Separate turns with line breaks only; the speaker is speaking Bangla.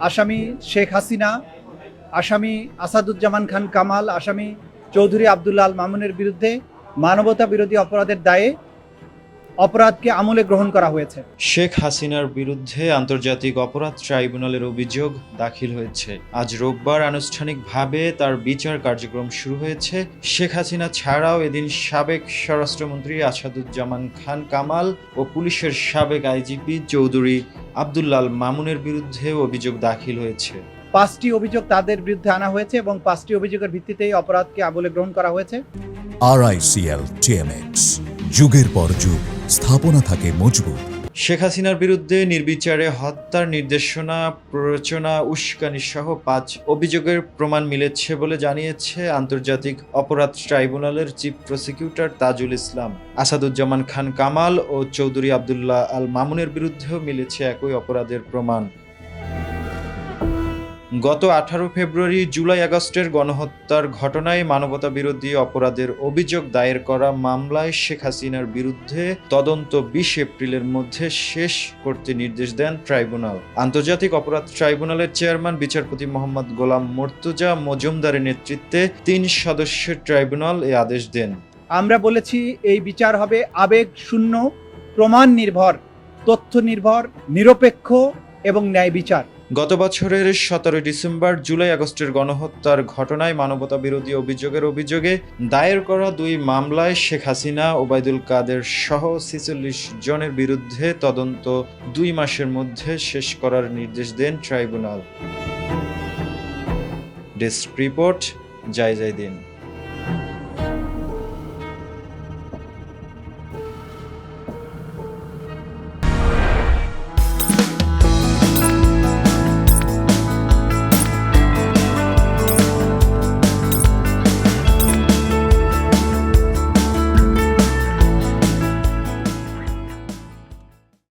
আসামি শেখ হাসিনা, আসামি আসাদুজ্জামান খান কামাল, আসামি চৌধুরী আবদুল্লাহ আল মামুনের বিরুদ্ধে মানবতা বিরোধী অপরাধের দায়ে অপরাধকে আমলে গ্রহণ করা হয়েছে।
শেখ হাসিনার বিরুদ্ধে আন্তর্জাতিক অপরাধ ট্রাইব্যুনালের অভিযোগ দাখিল হয়েছে। আজ রোববার আনুষ্ঠানিকভাবে তার বিচার কার্যক্রম শুরু হয়েছে। শেখ হাসিনা ছাড়াও এদিন সাবেক স্বরাষ্ট্রমন্ত্রী আসাদুজ্জামান খান কামাল ও পুলিশের সাবেক আইজিপি চৌধুরী আবদুল্লাল মামুনের বিরুদ্ধে অভিযোগ দাখিল হয়েছে।
পাঁচটি অভিযোগ তাদের বিরুদ্ধে আনা হয়েছে এবং পাঁচটি অভিযোগের ভিত্তিতেই অপরাধকে আমলে গ্রহণ করা হয়েছে।
আরআইসিএল টিএমএক্স যুগের পর যুগ। স্থাপনা থাকে মজবুত।
শেখ হাসিনার বিরুদ্ধে নির্বিচারে হত্যার নির্দেশনা, প্ররোচনা, উস্কানি সহ পাঁচ অভিযোগের প্রমাণ মিলেছে বলে জানিয়েছে আন্তর্জাতিক অপরাধ ট্রাইব্যুনালের চিফ প্রসিকিউটর তাজুল ইসলাম। আসাদুজ্জামান খান কামাল ও চৌধুরী আবদুল্লাহ আল মামুনের বিরুদ্ধেও মিলেছে একই অপরাধের প্রমাণ। গত আঠারো ফেব্রুয়ারি, জুলাই আগস্টের গণহত্যার ঘটনায় মানবতা বিরোধী অপরাধের অভিযোগ দায়ের করা মামলায় শেখ হাসিনার বিরুদ্ধে তদন্ত বিশ এপ্রিলের মধ্যে শেষ করতে নির্দেশ দেন ট্রাইব্যুনাল। আন্তর্জাতিক অপরাধ ট্রাইব্যুনালের চেয়ারম্যান, বিচারপতি মোহাম্মদ গোলাম মর্তুজা মজুমদারের নেতৃত্বে তিন সদস্যের ট্রাইব্যুনাল এ আদেশ দেন।
আমরা বলেছি, এই বিচার হবে আবেগ শূন্য, প্রমাণ নির্ভর, তথ্য নির্ভর, নিরপেক্ষ এবং ন্যায় বিচার।
গত বছরের সতেরোই ডিসেম্বর জুলাই আগস্টের গণহত্যার ঘটনায় মানবতা বিরোধী অভিযোগের অভিযোগে দায়ের করা দুই মামলায় শেখ হাসিনা, ওবায়দুল কাদের সহ ছেচল্লিশ জনের বিরুদ্ধে তদন্ত দুই মাসের মধ্যে শেষ করার নির্দেশ দেন ট্রাইব্যুনাল। ডেস্ক রিপোর্ট, জয় জয় দিন।